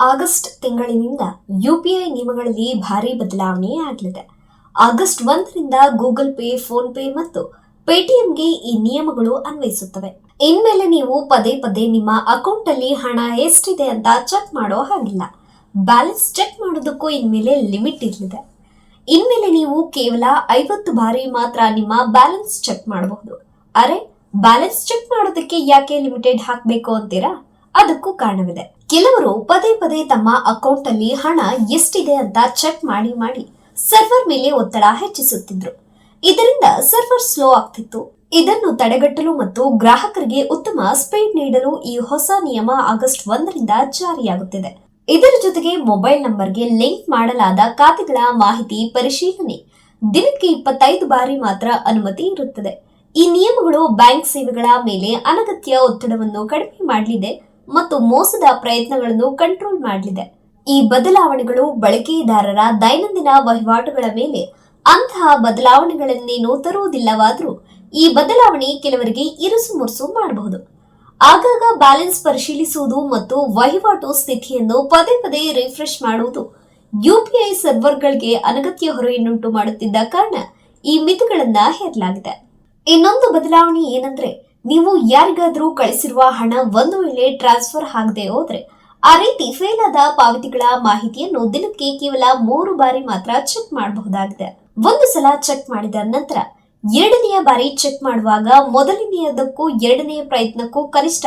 August ತಿಂಗಳಿನಿಂದ UPI ನಿಯಮಗಳಲ್ಲಿ ಭಾರಿ ಬದಲಾವಣೆ ಆಗಲಿದೆ. ಆಗಸ್ಟ್ ಒಂದರಿಂದ ಗೂಗಲ್ ಪೇ, ಫೋನ್ ಪೇ ಮತ್ತು ಪೇಟಿಎಂಗೆ ಈ ನಿಯಮಗಳು ಅನ್ವಯಿಸುತ್ತವೆ. ಇನ್ಮೇಲೆ ನೀವು ಪದೇ ಪದೇ ನಿಮ್ಮ ಅಕೌಂಟ್ ಅಲ್ಲಿ ಹಣ ಎಷ್ಟಿದೆ ಅಂತ ಚೆಕ್ ಮಾಡೋ ಹಾಗಿಲ್ಲ. ಬ್ಯಾಲೆನ್ಸ್ ಚೆಕ್ ಮಾಡೋದಕ್ಕೂ ಇನ್ಮೇಲೆ ಲಿಮಿಟ್ ಇರಲಿದೆ. ಇನ್ಮೇಲೆ ನೀವು ಕೇವಲ ಐವತ್ತು ಬಾರಿ ಮಾತ್ರ ನಿಮ್ಮ ಬ್ಯಾಲೆನ್ಸ್ ಚೆಕ್ ಮಾಡಬಹುದು. ಅರೆ, ಬ್ಯಾಲೆನ್ಸ್ ಚೆಕ್ ಮಾಡೋದಕ್ಕೆ ಯಾಕೆ ಲಿಮಿಟೆಡ್ ಹಾಕಬೇಕು ಅಂತೀರಾ? ಅದಕ್ಕೂ ಕಾರಣವಿದೆ. ಕೆಲವರು ಪದೇ ಪದೇ ತಮ್ಮ ಅಕೌಂಟ್ ಅಲ್ಲಿ ಹಣ ಎಷ್ಟಿದೆ ಅಂತ ಚೆಕ್ ಮಾಡಿ ಮಾಡಿ ಸರ್ವರ್ ಮೇಲೆ ಒತ್ತಡ ಹೆಚ್ಚಿಸುತ್ತಿದ್ರು. ಇದರಿಂದ ಸರ್ವರ್ ಸ್ಲೋ ಆಗ್ತಿತ್ತು. ಇದನ್ನು ತಡೆಗಟ್ಟಲು ಮತ್ತು ಗ್ರಾಹಕರಿಗೆ ಉತ್ತಮ ಸ್ಪೀಡ್ ನೀಡಲು ಈ ಹೊಸ ನಿಯಮ ಆಗಸ್ಟ್ ಒಂದರಿಂದ ಜಾರಿಯಾಗುತ್ತಿದೆ. ಇದರ ಜೊತೆಗೆ ಮೊಬೈಲ್ ನಂಬರ್ಗೆ ಲಿಂಕ್ ಮಾಡಲಾದ ಖಾತೆಗಳ ಮಾಹಿತಿ ಪರಿಶೀಲನೆ ದಿನಕ್ಕೆ ಇಪ್ಪತ್ತೈದು ಬಾರಿ ಮಾತ್ರ ಅನುಮತಿ ಇರುತ್ತದೆ. ಈ ನಿಯಮಗಳು ಬ್ಯಾಂಕ್ ಸೇವೆಗಳ ಮೇಲೆ ಅನಗತ್ಯ ಒತ್ತಡವನ್ನು ಕಡಿಮೆ ಮಾಡಲಿದೆ. ಮತ್ತು ಮೋಸದ ಪ್ರಯತ್ನಗಳನ್ನು ಕಂಟ್ರೋಲ್ ಮಾಡಲಿದೆ. ಈ ಬದಲಾವಣೆಗಳು ಬಳಕೆದಾರರ ದೈನಂದಿನ ವಹಿವಾಟುಗಳ ಮೇಲೆ ಅಂತಹ ಬದಲಾವಣೆಗಳನ್ನೇನು ತರುವುದಿಲ್ಲವಾದರೂ ಈ ಬದಲಾವಣೆ ಕೆಲವರಿಗೆ ಇರುಸು ಮುರುಸು ಮಾಡಬಹುದು. ಆಗಾಗ ಬ್ಯಾಲೆನ್ಸ್ ಪರಿಶೀಲಿಸುವುದು ಮತ್ತು ವಹಿವಾಟು ಸ್ಥಿತಿಯನ್ನು ಪದೇ ಪದೇ ರಿಫ್ರೆಶ್ ಮಾಡುವುದು ಯುಪಿಐ ಸರ್ವರ್ಗಳಿಗೆ ಅನಗತ್ಯ ಹೊರೆಯನ್ನುಂಟು ಮಾಡುತ್ತಿದ್ದ ಕಾರಣ ಈ ಮಿತಿಗಳನ್ನ ಹೇರಲಾಗಿದೆ. ಇನ್ನೊಂದು ಬದಲಾವಣೆ ಏನಂದ್ರೆ ನೀವು ಯಾರಿಗಾದ್ರೂ ಕಳಿಸಿರುವ ಹಣ ಒಂದು ವೇಳೆ ಟ್ರಾನ್ಸ್ಫರ್ ಆಗದೆ ಹೋದ್ರೆ, ಆ ರೀತಿ ಫೇಲ್ ಆದ ಪಾವತಿಗಳ ಮಾಹಿತಿಯನ್ನು ದಿನಕ್ಕೆ ಕೇವಲ ಮೂರು ಬಾರಿ ಮಾತ್ರ ಚೆಕ್ ಮಾಡಬಹುದಾಗಿದೆ. ಒಂದು ಸಲ ಚೆಕ್ ಮಾಡಿದ ನಂತರ, ಎರಡನೆಯ ಬಾರಿ ಚೆಕ್ ಮಾಡುವಾಗ ಮೊದಲನೆಯದಕ್ಕೂ ಎರಡನೆಯ ಪ್ರಯತ್ನಕ್ಕೂ ಕನಿಷ್ಠ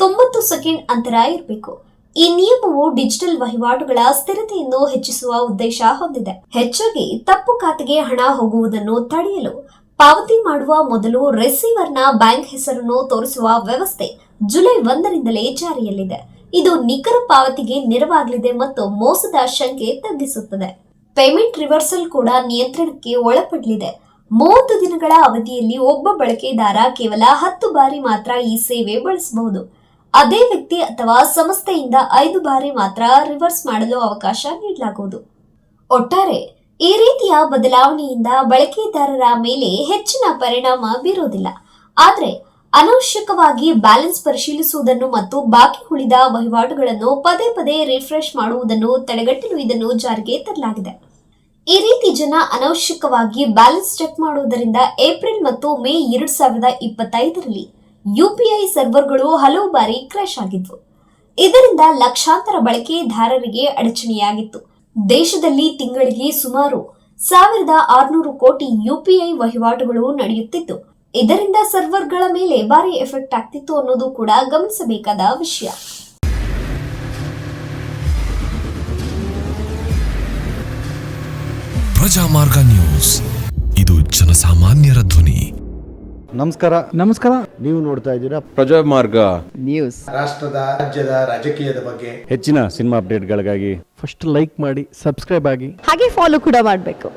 ತೊಂಬತ್ತು ಸೆಕೆಂಡ್ ಅಂತರ ಇರಬೇಕು. ಈ ನಿಯಮವು ಡಿಜಿಟಲ್ ವಹಿವಾಟುಗಳ ಸ್ಥಿರತೆಯನ್ನು ಹೆಚ್ಚಿಸುವ ಉದ್ದೇಶ ಹೊಂದಿದೆ. ಹೆಚ್ಚಾಗಿ ತಪ್ಪು ಖಾತೆಗೆ ಹಣ ಹೋಗುವುದನ್ನು ತಡೆಯಲು ಪಾವತಿ ಮಾಡುವ ಮೊದಲು ರಿಸೀವರ್ನ ಬ್ಯಾಂಕ್ ಹೆಸರನ್ನು ತೋರಿಸುವ ವ್ಯವಸ್ಥೆ ಜುಲೈ ಒಂದರಿಂದಲೇ ಜಾರಿಯಲ್ಲಿದೆ. ಇದು ನಿಖರ ಪಾವತಿಗೆ ನೆರವಾಗಲಿದೆ ಮತ್ತು ಮೋಸದ ಶಂಕೆ ತಗ್ಗಿಸುತ್ತದೆ. ಪೇಮೆಂಟ್ ರಿವರ್ಸಲ್ ಕೂಡ ನಿಯಂತ್ರಣಕ್ಕೆ ಒಳಪಡಲಿದೆ. ಮೂವತ್ತು ದಿನಗಳ ಅವಧಿಯಲ್ಲಿ ಒಬ್ಬ ಬಳಕೆದಾರ ಕೇವಲ ಹತ್ತು ಬಾರಿ ಮಾತ್ರ ಈ ಸೇವೆ ಬಳಸಬಹುದು. ಅದೇ ವ್ಯಕ್ತಿ ಅಥವಾ ಸಂಸ್ಥೆಯಿಂದ ಐದು ಬಾರಿ ಮಾತ್ರ ರಿವರ್ಸ್ ಮಾಡಲು ಅವಕಾಶ ನೀಡಲಾಗುವುದು. ಒಟ್ಟಾರೆ ಈ ರೀತಿಯ ಬದಲಾವಣೆಯಿಂದ ಬಳಕೆದಾರರ ಮೇಲೆ ಹೆಚ್ಚಿನ ಪರಿಣಾಮ ಬೀರುವುದಿಲ್ಲ. ಆದರೆ, ಅನವಶ್ಯಕವಾಗಿ ಬ್ಯಾಲೆನ್ಸ್ ಪರಿಶೀಲಿಸುವುದನ್ನು ಮತ್ತು ಬಾಕಿ ಉಳಿದ ವಹಿವಾಟುಗಳನ್ನು ಪದೇ ಪದೇ ರಿಫ್ರೆಶ್ ಮಾಡುವುದನ್ನು ತಡೆಗಟ್ಟಲು ಇದನ್ನು ಜಾರಿಗೆ ತರಲಾಗಿದೆ. ಈ ರೀತಿ ಜನ ಅನವಶ್ಯಕವಾಗಿ ಬ್ಯಾಲೆನ್ಸ್ ಚೆಕ್ ಮಾಡುವುದರಿಂದ ಏಪ್ರಿಲ್ ಮತ್ತು ಮೇ ಎರಡು ಸಾವಿರದ ಇಪ್ಪತ್ತೈದರಲ್ಲಿ ಯುಪಿಐ ಸರ್ವರ್ಗಳು ಹಲವು ಬಾರಿ ಕ್ರ್ಯಾಶ್ ಆಗಿದ್ವು. ಇದರಿಂದ ಲಕ್ಷಾಂತರ ಬಳಕೆದಾರರಿಗೆ ಅಡಚಣೆಯಾಗಿತ್ತು. ದೇಶದಲ್ಲಿ ತಿಂಗಳಿಗೆ ಸುಮಾರು ಸಾವಿರದ ಆರುನೂರು ಕೋಟಿ ಯುಪಿಐ ವಹಿವಾಟುಗಳು ನಡೆಯುತ್ತಿತ್ತು ಇದರಿಂದ ಸರ್ವರ್ಗಳ ಮೇಲೆ ಭಾರಿ ಎಫೆಕ್ಟ್ ಆಗ್ತಿತ್ತು ಅನ್ನೋದು ಕೂಡ ಗಮನಿಸಬೇಕಾದ ವಿಷಯ. ಪ್ರಜಾಮಾರ್ಗ ನ್ಯೂಸ್. ಇದು ಜನಸಾಮಾನ್ಯರ ಧ್ವನಿ. ನಮಸ್ಕಾರ. ನಮಸ್ಕಾರ. ನೀವು ನೋಡ್ತಾ ಇದ್ದೀರಾ ಪ್ರಜಾಮಾರ್ಗ ನ್ಯೂಸ್. ರಾಷ್ಟ್ರದ ರಾಜ್ಯದ ರಾಜಕೀಯದ ಬಗ್ಗೆ ಹೆಚ್ಚಿನ ಸಿನಿಮಾ ಅಪ್ಡೇಟ್ಗಳಿಗಾಗಿ ಫಸ್ಟ್ ಲೈಕ್ ಮಾಡಿ ಸಬ್ಸ್ಕ್ರೈಬ್ ಆಗಿ. ಹಾಗೆ ಫಾಲೋ ಕೂಡ ಮಾಡಬೇಕು.